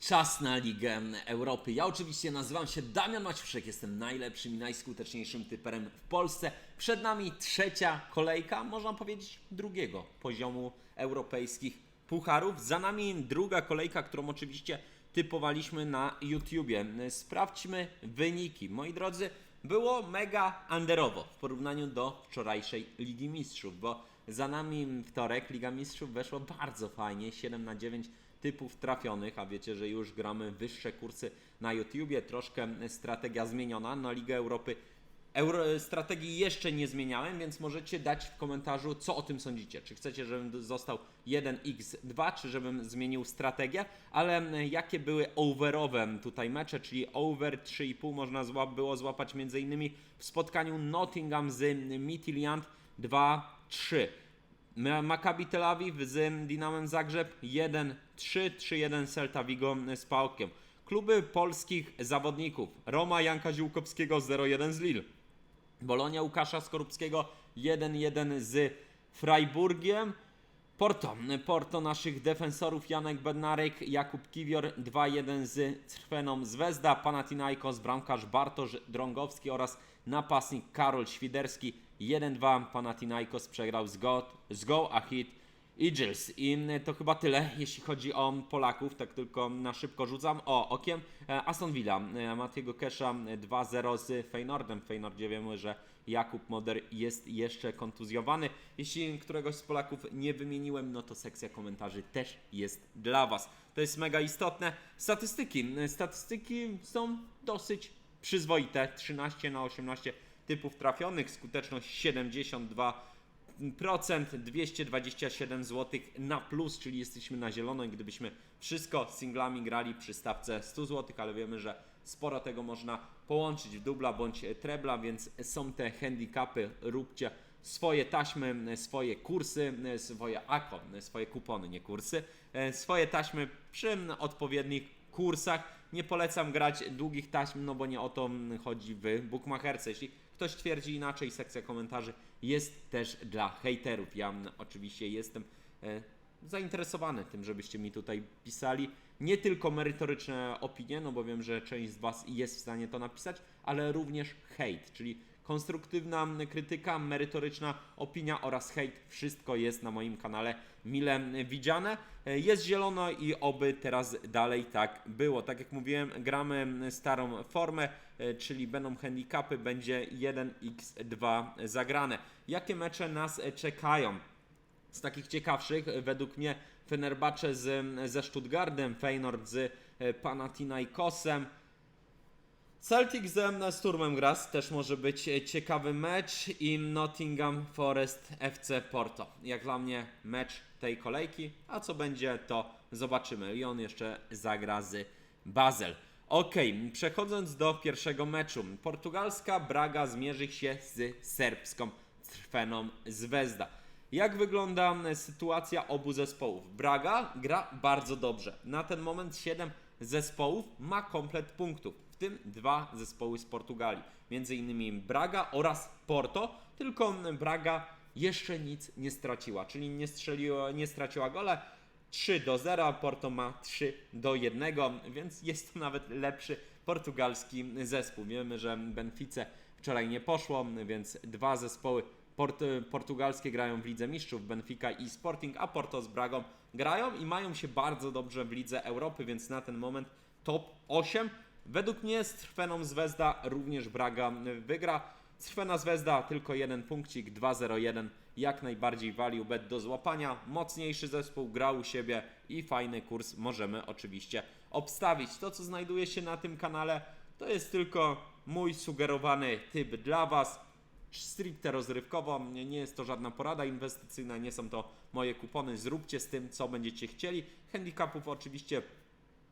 Czas na Ligę Europy. Ja oczywiście nazywam się Damian Maciuszek, jestem najlepszym i najskuteczniejszym typerem w Polsce. Przed nami trzecia kolejka, można powiedzieć drugiego poziomu europejskich pucharów. Za nami druga kolejka, którą oczywiście typowaliśmy na YouTubie. Sprawdźmy wyniki. Moi drodzy, było mega underowo w porównaniu do wczorajszej Ligi Mistrzów, bo za nami wtorek Liga Mistrzów weszła bardzo fajnie, 7 na 9 typów trafionych, a wiecie, że już gramy wyższe kursy na YouTubie, troszkę strategia zmieniona, na Ligę Europy Euro, strategii jeszcze nie zmieniałem, więc możecie dać w komentarzu, co o tym sądzicie. Czy chcecie, żebym został 1x2, czy żebym zmienił strategię, ale jakie były overowe tutaj mecze, czyli over 3,5 można zła, było złapać m.in. w spotkaniu Nottingham z Midtjylland 2-3. Ma- Maccabi Tel Awiw z Dinamem Zagrzeb 1-3, 3-1 Celta Vigo z Pałkiem. Kluby polskich zawodników Roma Janka Ziółkowskiego 0-1 z Lille. Bolonia Łukasza Skorupskiego 1-1 z Freiburgiem. Porto, Porto naszych defensorów Janek Bednarek, Jakub Kiwior 2-1 z Trweną Zvezda, Panathinaikos, bramkarz Bartosz Drągowski oraz napastnik Karol Świderski 1-2. Panathinaikos przegrał z Go, z Go Ahit Eagles. I to chyba tyle, jeśli chodzi o Polaków, tak tylko na szybko rzucam. O, okiem e, Aston Villa, e, Matiego Kesza 2-0 z Feynordem. W Feynordzie wiemy, że Jakub Moder jest jeszcze kontuzjowany. Jeśli któregoś z Polaków nie wymieniłem, no to sekcja komentarzy też jest dla Was. To jest mega istotne. Statystyki. Statystyki są dosyć przyzwoite. 13 na 18 typów trafionych, skuteczność 72 procent 227 zł na plus, czyli jesteśmy na zielono i gdybyśmy wszystko singlami grali przy stawce 100 zł, ale wiemy, że sporo tego można połączyć w dubla bądź trebla, więc są te handicapy, róbcie swoje taśmy, swoje kursy, swoje AKO, swoje kupony, nie kursy, swoje taśmy przy odpowiednich kursach. Nie polecam grać długich taśm, no bo nie o to chodzi w bookmacherce. Jeśli ktoś twierdzi inaczej, sekcja komentarzy jest też dla hejterów. Ja oczywiście jestem e, zainteresowany tym, żebyście mi tutaj pisali nie tylko merytoryczne opinie, no bo wiem, że część z Was jest w stanie to napisać, ale również hejt, czyli konstruktywna krytyka, merytoryczna opinia oraz hejt. Wszystko jest na moim kanale mile widziane. Jest zielono i oby teraz dalej tak było. Tak jak mówiłem, gramy starą formę, czyli będą handicapy, będzie 1x2 zagrane. Jakie mecze nas czekają? z takich ciekawszych, według mnie Fenerbahce z, ze Stuttgartem, Feyenoord z e, Panathinaikosem, Celtic ze Sturmem Graz też może być e, ciekawy mecz i Nottingham Forest FC Porto. Jak dla mnie mecz tej kolejki, a co będzie to zobaczymy. Lyon jeszcze zagra z Basel. Ok, przechodząc do pierwszego meczu. Portugalska Braga zmierzy się z serbską Trweną Zvezda. Jak wygląda sytuacja obu zespołów? Braga gra bardzo dobrze. Na ten moment 7 zespołów ma komplet punktów, w tym dwa zespoły z Portugalii. Między innymi Braga oraz Porto, tylko Braga jeszcze nic nie straciła, czyli nie, strzeliła, nie straciła gola. 3 do 0, a Porto ma 3 do 1, więc jest to nawet lepszy portugalski zespół. Wiemy, że Benfice wczoraj nie poszło, więc dwa zespoły port portugalskie grają w Lidze Mistrzów, Benfica i Sporting, a Porto z Bragą grają i mają się bardzo dobrze w Lidze Europy, więc na ten moment top 8. Według mnie z Trweną Zvezda również Braga wygra. Trwena Zvezda tylko jeden punkcik, 2-0-1, jak najbardziej value bet do złapania. Mocniejszy zespół grał u siebie i fajny kurs możemy oczywiście obstawić. To co znajduje się na tym kanale to jest tylko mój sugerowany typ dla Was stricte rozrywkowo, nie jest to żadna porada inwestycyjna, nie są to moje kupony, zróbcie z tym, co będziecie chcieli. Handicapów oczywiście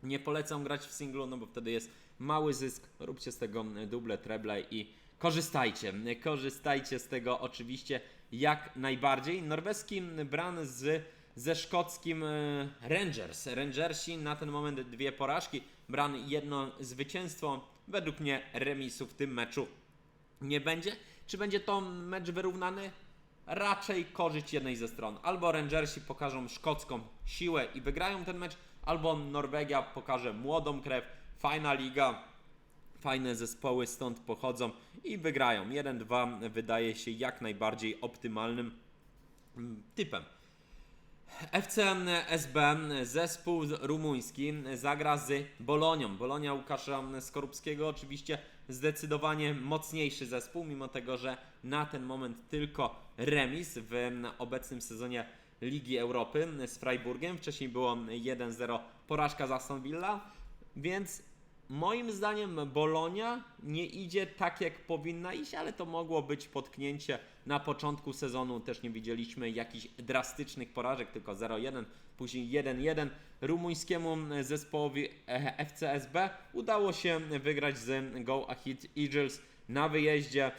nie polecam grać w singlu, no bo wtedy jest mały zysk, róbcie z tego duble, treble i korzystajcie, korzystajcie z tego oczywiście jak najbardziej. Norweski bran z ze szkockim e, Rangers. Rangersi na ten moment dwie porażki, bran jedno zwycięstwo. Według mnie remisu w tym meczu nie będzie. Czy będzie to mecz wyrównany? Raczej korzyść jednej ze stron. Albo Rangersi pokażą szkocką siłę i wygrają ten mecz, albo Norwegia pokaże młodą krew, fajna liga, fajne zespoły stąd pochodzą i wygrają. 1-2 wydaje się jak najbardziej optymalnym mm, typem. FC SB, zespół rumuński, zagra z Bolonią. Bolonia Łukasza Skorupskiego oczywiście zdecydowanie mocniejszy zespół, mimo tego, że na ten moment tylko remis w obecnym sezonie Ligi Europy z Freiburgiem. Wcześniej było 1-0 porażka z Aston Villa, więc moim zdaniem Bolonia nie idzie tak jak powinna iść, ale to mogło być potknięcie na początku sezonu. Też nie widzieliśmy jakichś drastycznych porażek, tylko 0-1, później 1-1. Rumuńskiemu zespołowi FCSB udało się wygrać z Go Ahead Eagles na wyjeździe.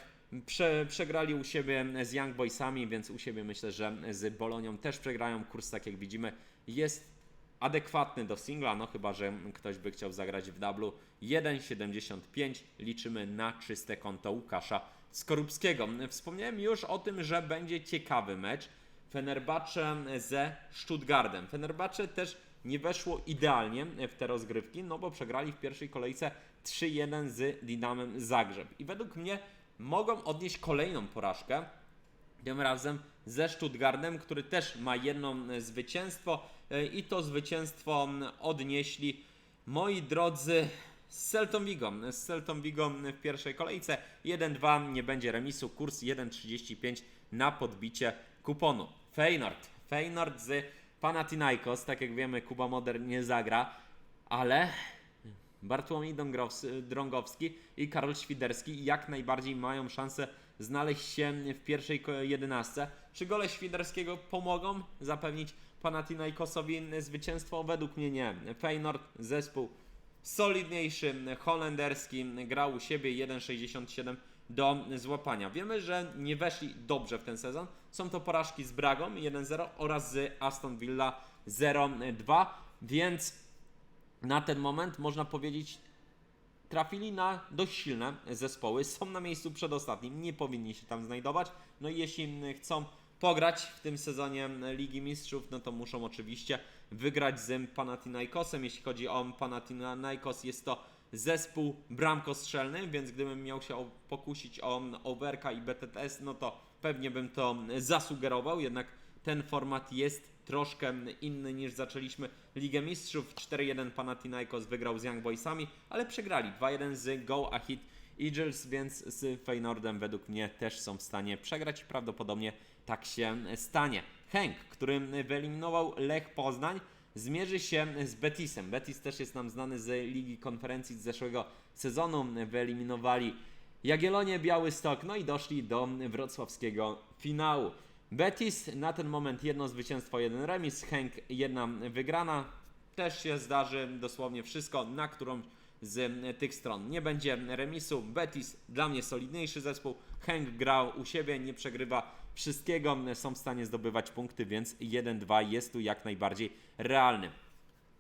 Prze, przegrali u siebie z Young Boysami, więc u siebie myślę, że z Bolonią też przegrają. Kurs, tak jak widzimy, jest adekwatny do singla, no chyba, że ktoś by chciał zagrać w dublu 1,75 liczymy na czyste konto Łukasza Skorupskiego. Wspomniałem już o tym, że będzie ciekawy mecz Fenerbahce ze Stuttgartem. Fenerbahce też nie weszło idealnie w te rozgrywki, no bo przegrali w pierwszej kolejce 3-1 z Dinamem Zagrzeb. I według mnie mogą odnieść kolejną porażkę, tym razem ze Stuttgartem, który też ma jedno e, zwycięstwo e, i to zwycięstwo odnieśli moi drodzy z Celtą Vigo. Z Celtą w pierwszej kolejce 1-2 nie będzie remisu, kurs 1,35 na podbicie kuponu. Feyenoord. Feyenoord z Panathinaikos, tak jak wiemy Kuba Moder nie zagra, ale Bartłomiej Drągowski i Karol Świderski jak najbardziej mają szansę znaleźć się w pierwszej jedenastce. Czy gole Świderskiego pomogą zapewnić Panathinaikosowi zwycięstwo? Według mnie nie. Feyenoord, zespół solidniejszy, holenderski, grał u siebie 1,67 do złapania. Wiemy, że nie weszli dobrze w ten sezon. Są to porażki z Bragą 1-0 oraz z Aston Villa 0-2, więc na ten moment można powiedzieć trafili na dość silne zespoły. Są na miejscu przedostatnim, nie powinni się tam znajdować. No i jeśli chcą pograć w tym sezonie Ligi Mistrzów, no to muszą oczywiście wygrać z Panathinaikosem. Jeśli chodzi o Panathinaikos, jest to zespół bramkostrzelny, więc gdybym miał się pokusić o Overka i BTTS, no to pewnie bym to zasugerował, jednak ten format jest troszkę inny niż zaczęliśmy Ligę Mistrzów. 4-1 Panathinaikos wygrał z Young Boysami, ale przegrali 2-1 z Go Ahead Eagles, więc z Feynordem według mnie też są w stanie przegrać i prawdopodobnie tak się stanie. Henk, który wyeliminował Lech Poznań, zmierzy się z Betisem. Betis też jest nam znany z Ligi Konferencji z zeszłego sezonu. Wyeliminowali Jagiellonię, Białystok, no i doszli do wrocławskiego finału. Betis na ten moment jedno zwycięstwo, jeden remis, Henk jedna wygrana. Też się zdarzy dosłownie wszystko, na którą z tych stron. Nie będzie remisu. Betis dla mnie solidniejszy zespół. Henk grał u siebie, nie przegrywa wszystkiego. Są w stanie zdobywać punkty, więc 1-2 jest tu jak najbardziej realny.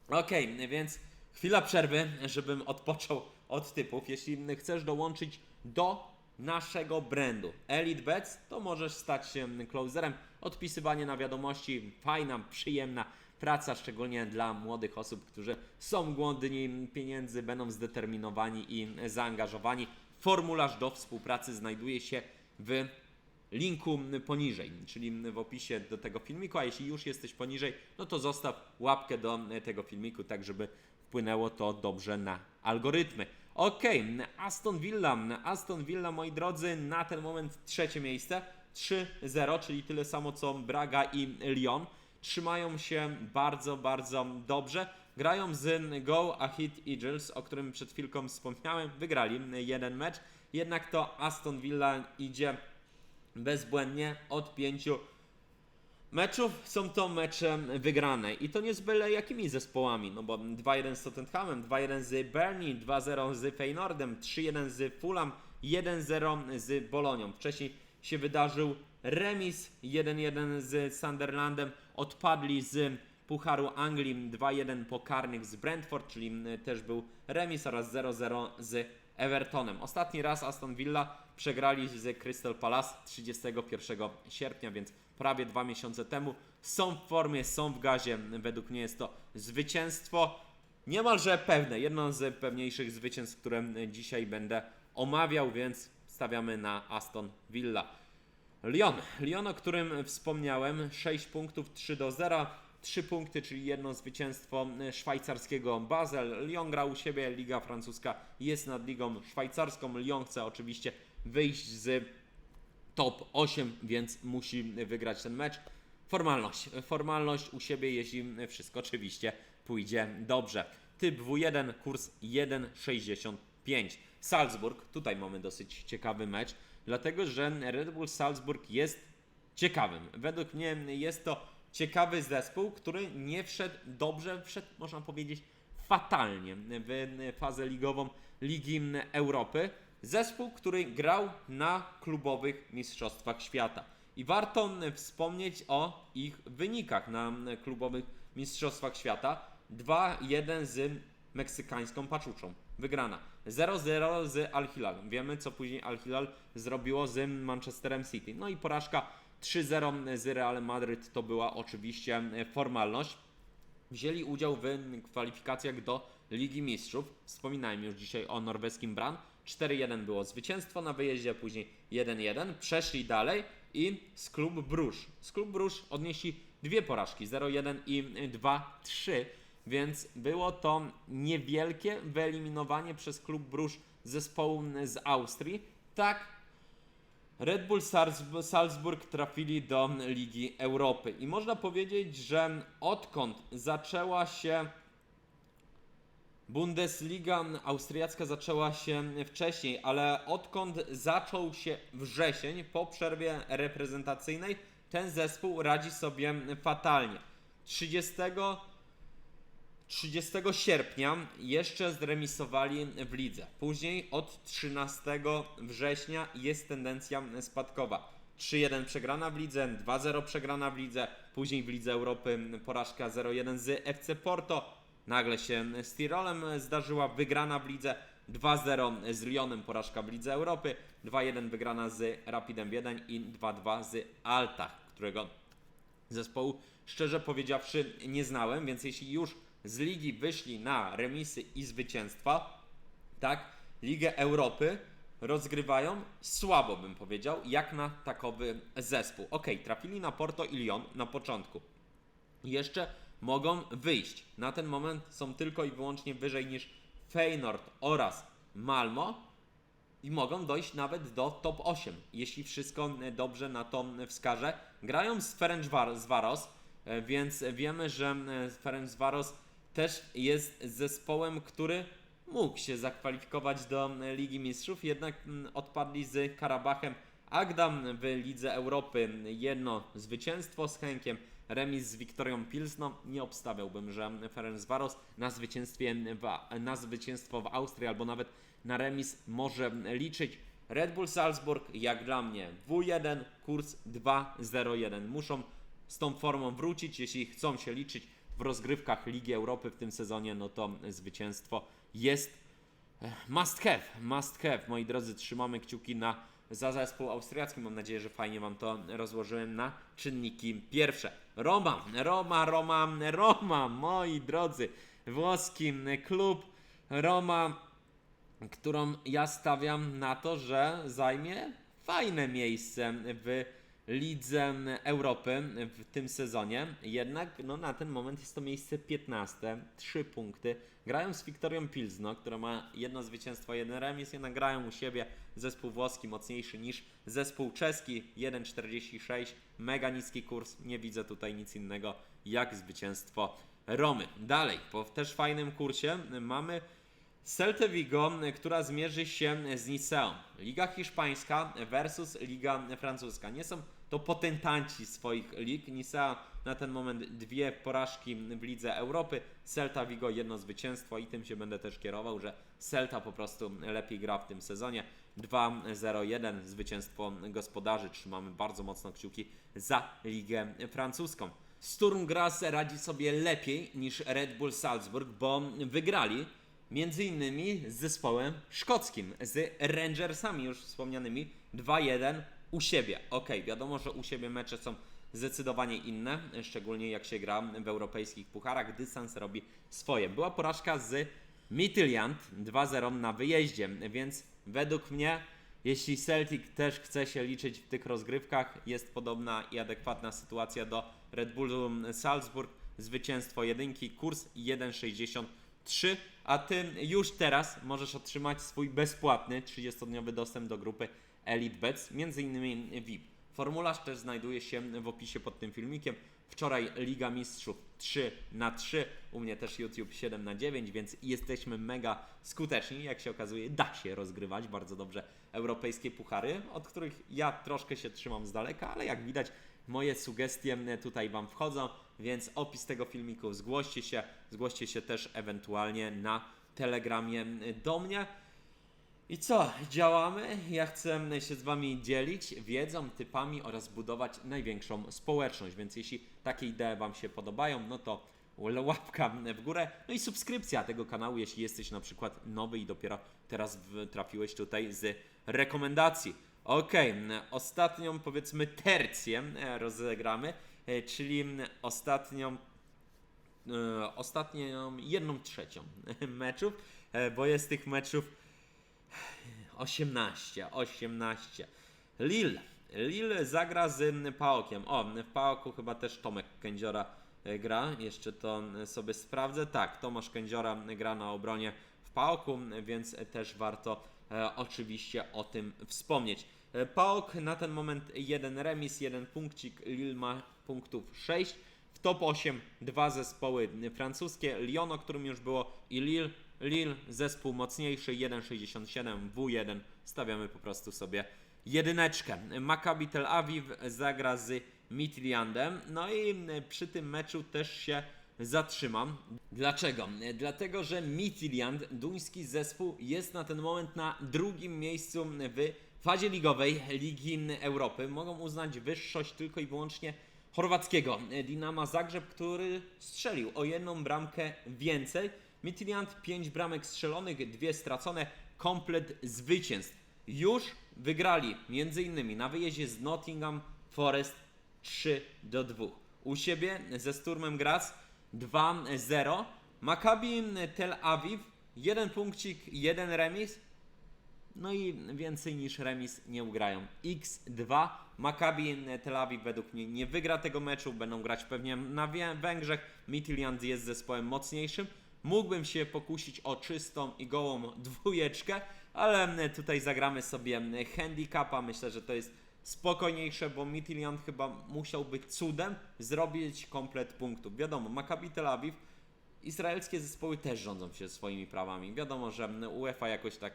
Okej, więc chwila przerwy, żebym odpoczął od typów. Jeśli chcesz dołączyć do naszego brandu Elite Bets, to możesz stać się closerem. Odpisywanie na wiadomości, fajna, przyjemna praca, szczególnie dla młodych osób, którzy są głodni pieniędzy, będą zdeterminowani i zaangażowani. Formularz do współpracy znajduje się w linku poniżej, czyli w opisie do tego filmiku, a jeśli już jesteś poniżej, no to zostaw łapkę do tego filmiku, tak żeby wpłynęło to dobrze na algorytmy. Ok, Aston Villa, Aston Villa moi drodzy, na ten moment trzecie miejsce, 3-0, czyli tyle samo co Braga i Lyon. Trzymają się bardzo, bardzo dobrze. Grają z Go Ahead Eagles, o którym przed chwilką wspomniałem. Wygrali jeden mecz, jednak to Aston Villa idzie bezbłędnie od pięciu meczów. Są to mecze wygrane i to nie z byle jakimi zespołami, no bo 2-1 z Tottenhamem, 2-1 z Burnley, 2-0 z Feyenoordem, 3-1 z Fulham, 1-0 z Bolonią. Wcześniej się wydarzył remis 1-1 z Sunderlandem, odpadli z Pucharu Anglii 2-1 po karnych z Brentford, czyli też był remis oraz 0-0 z Evertonem. Ostatni raz Aston Villa przegrali z Crystal Palace 31 sierpnia, więc prawie dwa miesiące temu. Są w formie, są w gazie. Według mnie jest to zwycięstwo niemalże pewne. Jedno z pewniejszych zwycięstw, które dzisiaj będę omawiał, więc stawiamy na Aston Villa. Lyon. Lyon, o którym wspomniałem, 6 punktów, 3 do 0. 3 punkty, czyli jedno zwycięstwo szwajcarskiego Basel. Lyon gra u siebie, Liga Francuska jest nad Ligą Szwajcarską. Lyon chce oczywiście wyjść z top 8, więc musi wygrać ten mecz. Formalność. Formalność u siebie, jeśli wszystko oczywiście pójdzie dobrze. Typ W1, kurs 1,65. Salzburg, tutaj mamy dosyć ciekawy mecz, dlatego że Red Bull Salzburg jest ciekawym. Według mnie jest to ciekawy zespół, który nie wszedł dobrze, wszedł można powiedzieć fatalnie w fazę ligową Ligi Europy. Zespół, który grał na klubowych mistrzostwach świata. I warto wspomnieć o ich wynikach na klubowych mistrzostwach świata. 2-1 z meksykańską paczuczą. Wygrana. 0-0 z Al Hilalem. Wiemy, co później Al Hilal zrobiło z Manchesterem City. No i porażka 3-0 z Real Madryt to była oczywiście formalność. Wzięli udział w kwalifikacjach do Ligi Mistrzów. Wspominałem już dzisiaj o norweskim Bran. 4-1 było zwycięstwo na wyjeździe, później 1-1. Przeszli dalej i z klub Brusz. Z klub Brusz odnieśli dwie porażki, 0-1 i 2-3, więc było to niewielkie wyeliminowanie przez klub Brusz zespołu z Austrii. Tak, Red Bull Salzb- Salzburg trafili do Ligi Europy i można powiedzieć, że odkąd zaczęła się Bundesliga austriacka zaczęła się wcześniej, ale odkąd zaczął się wrzesień po przerwie reprezentacyjnej, ten zespół radzi sobie fatalnie. 30, 30 sierpnia jeszcze zremisowali w lidze. Później od 13 września jest tendencja spadkowa. 3-1 przegrana w lidze, 2-0 przegrana w lidze, później w Lidze Europy porażka 0-1 z FC Porto, Nagle się z Tirolem zdarzyła wygrana w lidze. 2-0 z Lyonem, porażka w Lidze Europy, 2-1 wygrana z Rapidem Wiedeń i 2-2 z Altach, którego zespołu szczerze powiedziawszy nie znałem, więc jeśli już z ligi wyszli na remisy i zwycięstwa, tak, Ligę Europy rozgrywają słabo bym powiedział, jak na takowy zespół. Ok, trafili na Porto i Lyon na początku. Jeszcze mogą wyjść. Na ten moment są tylko i wyłącznie wyżej niż Feyenoord oraz Malmo i mogą dojść nawet do top 8, jeśli wszystko dobrze na to wskaże. Grają z Ferencvaros, e, więc wiemy, że e, Ferencvaros też jest zespołem, który mógł się zakwalifikować do Ligi Mistrzów, jednak odpadli z Karabachem Agdam w Lidze Europy. Jedno zwycięstwo z Henkiem, remis z Wiktorią Pilsno. Nie obstawiałbym, że Ferencvaros na, zwycięstwie w, na zwycięstwo w Austrii albo nawet na remis może liczyć. Red Bull Salzburg, jak dla mnie, W1, kurs 2-0-1. Muszą z tą formą wrócić, jeśli chcą się liczyć w rozgrywkach Ligi Europy w tym sezonie, no to zwycięstwo jest eh, must have, must have. Moi drodzy, trzymamy kciuki na za zespół austriacki. Mam nadzieję, że fajnie Wam to rozłożyłem na czynniki pierwsze. Roma, Roma, Roma, Roma, moi drodzy, włoski klub Roma, którą ja stawiam na to, że zajmie fajne miejsce w Lidze Europy w tym sezonie. Jednak no, na ten moment jest to miejsce 15, 3 punkty. Grają z Wiktorią Pilzno, która ma jedno zwycięstwo, jeden remis, jednak grają u siebie zespół włoski mocniejszy niż zespół czeski 1,46, mega niski kurs, nie widzę tutaj nic innego jak zwycięstwo Romy. Dalej, po też fajnym kursie mamy Celta Vigo, która zmierzy się z Niceą. Liga hiszpańska versus Liga francuska. Nie są to potentanci swoich lig. Nicea na ten moment dwie porażki w Lidze Europy. Celta Vigo jedno zwycięstwo i tym się będę też kierował, że Celta po prostu lepiej gra w tym sezonie. 2-0-1 zwycięstwo gospodarzy. Trzymamy bardzo mocno kciuki za Ligę Francuską. Sturm Graz radzi sobie lepiej niż Red Bull Salzburg, bo wygrali między innymi z zespołem szkockim, z Rangersami już wspomnianymi 2-1 u siebie. Okej, wiadomo, że u siebie mecze są zdecydowanie inne, szczególnie jak się gra w europejskich pucharach. Dystans robi swoje. Była porażka z Midtjylland 2-0 na wyjeździe, więc według mnie, jeśli Celtic też chce się liczyć w tych rozgrywkach, jest podobna i adekwatna sytuacja do Red Bullu Salzburg. Zwycięstwo jedynki, kurs 1,63, a ty już teraz możesz otrzymać swój bezpłatny 30-dniowy dostęp do grupy Elite Bets, między innymi VIP. Formularz też znajduje się w opisie pod tym filmikiem. Wczoraj Liga Mistrzów 3 na 3, u mnie też YouTube 7 na 9, więc jesteśmy mega skuteczni. Jak się okazuje, da się rozgrywać bardzo dobrze europejskie puchary, od których ja troszkę się trzymam z daleka, ale jak widać, moje sugestie tutaj Wam wchodzą, więc opis tego filmiku zgłoście się, zgłoście się też ewentualnie na Telegramie do mnie. I co? Działamy. Ja chcę się z Wami dzielić wiedzą, typami oraz budować największą społeczność. Więc jeśli takie idee Wam się podobają, no to łapka w górę. No i subskrypcja tego kanału, jeśli jesteś na przykład nowy i dopiero teraz trafiłeś tutaj z rekomendacji. Okej, ostatnią powiedzmy tercję e, rozegramy, e, czyli ostatnią e, ostatnią jedną trzecią meczów, bo jest tych meczów 18, 18. Lille. Lille zagra z Paokiem. O, w Paoku chyba też Tomek Kędziora e, gra. Jeszcze to e, sobie sprawdzę. Tak, Tomasz Kędziora gra na obronie w Paoku, więc też warto e, oczywiście o tym wspomnieć. E, Paok na ten moment jeden remis, jeden punkcik. Lille ma punktów 6. W top 8 dwa zespoły francuskie, Lyon, o którym już było, i Lille. Lille, zespół mocniejszy, 1,67, W1. Stawiamy po prostu sobie jedyneczkę. Maccabi Tel Awiw zagra z Midtjyllandem. No i przy tym meczu też się zatrzymam. Dlaczego? Dlatego, że Midtjylland, duński zespół, jest na ten moment na drugim miejscu w fazie ligowej Ligi Europy. Mogą uznać wyższość tylko i wyłącznie chorwackiego Dinama Zagrzeb, który strzelił o jedną bramkę więcej. Midtjylland 5 bramek strzelonych, dwie stracone, komplet zwycięstw. Już wygrali innymi na wyjeździe z Nottingham Forest 3 do 2. U siebie ze Sturmem Graz 2-0. Maccabi Tel Awiw 1 punkcik, 1 remis. No i więcej niż remis nie ugrają. X2. Maccabi Tel Awiw według mnie nie wygra tego meczu. Będą grać pewnie na Wę- Węgrzech. Midtjylland jest zespołem mocniejszym. Mógłbym się pokusić o czystą i gołą dwójeczkę, ale tutaj zagramy sobie handicapa. Myślę, że to jest spokojniejsze, bo Midtjylland chyba musiał być cudem zrobić komplet punktów. Wiadomo, Maccabi Tel Awiw Izraelskie zespoły też rządzą się swoimi prawami. Wiadomo, że UEFA jakoś tak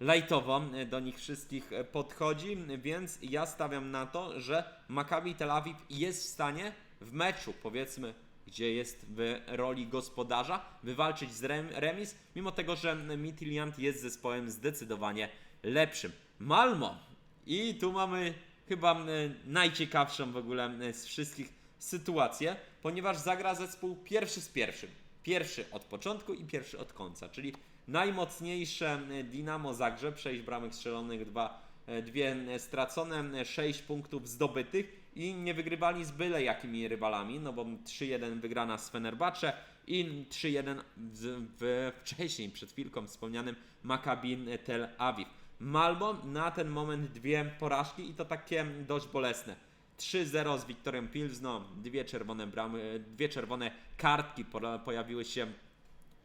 lajtowo do nich wszystkich podchodzi, więc ja stawiam na to, że Maccabi Tel Awiw jest w stanie w meczu, powiedzmy, gdzie jest w roli gospodarza, wywalczyć z rem- remis, mimo tego, że Midtjylland jest zespołem zdecydowanie lepszym. Malmo. I tu mamy chyba e, najciekawszą w ogóle e, z wszystkich sytuację, ponieważ zagra zespół pierwszy z pierwszym. Pierwszy od początku i pierwszy od końca, czyli najmocniejsze e, Dinamo Zagrzeb, 6 bramek strzelonych, dwa, e, dwie e, stracone, 6 punktów zdobytych i nie wygrywali z byle jakimi rywalami, no bo 3-1 wygrana z Fenerbahce i 3-1 w, wcześniej, przed chwilką wspomnianym Maccabi Tel Awiw. Malmo na ten moment dwie porażki i to takie dość bolesne. 3-0 z Wiktorem Pilsno, dwie czerwone bramy, dwie czerwone kartki pojawiły się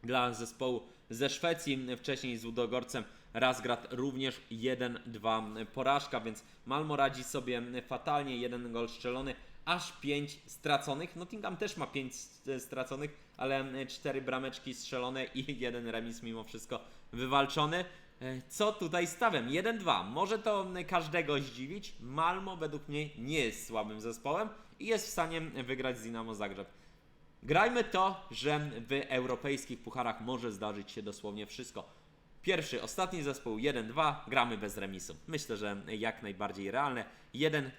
dla zespołu ze Szwecji, wcześniej z Udogorcem Razgrad również 1-2 porażka, więc Malmo radzi sobie fatalnie, jeden gol strzelony, aż 5 straconych. Nottingham też ma 5 straconych, ale 4 brameczki strzelone i jeden remis mimo wszystko wywalczony. E, Co tutaj stawiam? 1-2. Może to każdego zdziwić. Malmo według mnie nie jest słabym zespołem i jest w stanie wygrać z Dinamo Zagrzeb. Grajmy to, że w europejskich pucharach może zdarzyć się dosłownie wszystko. Pierwszy, ostatni zespół 1-2, gramy bez remisu. Myślę, że jak najbardziej realne. 1-40,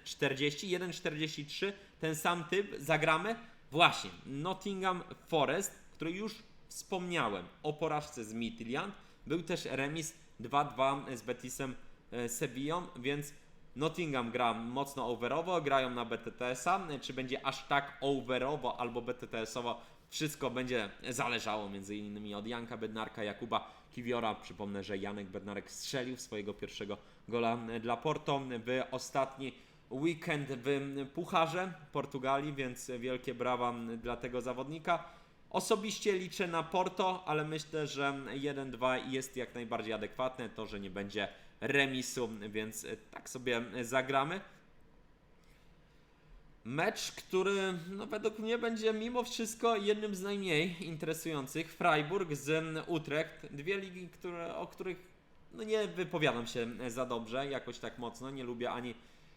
1-43, ten sam typ zagramy. Właśnie, Nottingham Forest, który już wspomniałem o porażce z Midtjylland, był też remis 2-2 z Betisem e, Sevillą, więc Nottingham gra mocno overowo, grają na BTTS-a. Czy będzie aż tak overowo albo BTTS-owo? Wszystko będzie zależało między innymi od Janka Bednarka, Jakuba Kiwiora. Przypomnę, że Janek Bednarek strzelił swojego pierwszego gola dla Porto w ostatni weekend w Pucharze Portugalii, więc wielkie brawa dla tego zawodnika. Osobiście liczę na Porto, ale myślę, że 1-2 jest jak najbardziej adekwatne. To, że nie będzie remisu, więc tak sobie zagramy. Mecz, który no, według mnie będzie mimo wszystko jednym z najmniej interesujących. Freiburg z Utrecht. Dwie ligi, które, o których no, nie wypowiadam się za dobrze, jakoś tak mocno. Nie lubię ani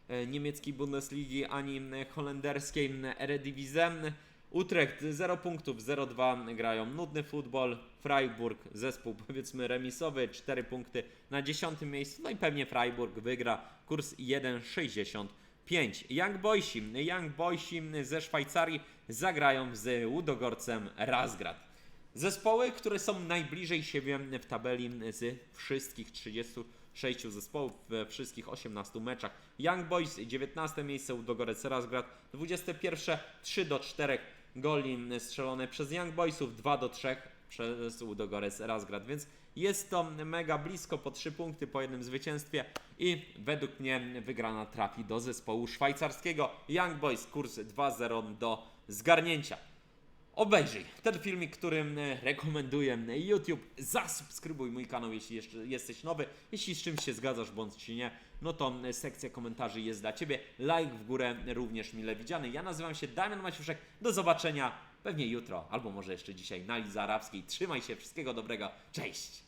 e, niemieckiej Bundesligi, ani e, holenderskiej Eredivisie. Utrecht 0 punktów, 0-2 grają nudny futbol. Freiburg zespół powiedzmy remisowy, 4 punkty na 10 miejscu. No i pewnie Freiburg wygra kurs 1,65. Young Boysi, Young Boysi ze Szwajcarii zagrają z Łudogorcem Razgrad. Zespoły, które są najbliżej siebie w tabeli z wszystkich 36 zespołów we wszystkich 18 meczach. Young Boys 19 miejsce, Łudogorec Razgrad 21, 3 do 4 goli strzelone przez Young Boysów, 2 do 3 przez Łudogorec Razgrad, więc jest to mega blisko, po 3 punkty po jednym zwycięstwie i według mnie wygrana trafi do zespołu szwajcarskiego. Young Boys kurs 2-0 do zgarnięcia. Obejrzyj ten filmik, którym e, rekomenduję YouTube. Zasubskrybuj mój kanał, jeśli jeszcze jesteś nowy. Jeśli z czymś się zgadzasz, bądź nie, no to e, sekcja komentarzy jest dla Ciebie. Like w górę również mile widziany. Ja nazywam się Damian Maciuszek. Do zobaczenia pewnie jutro, albo może jeszcze dzisiaj na Lidze Arabskiej. Trzymaj się, wszystkiego dobrego. Cześć!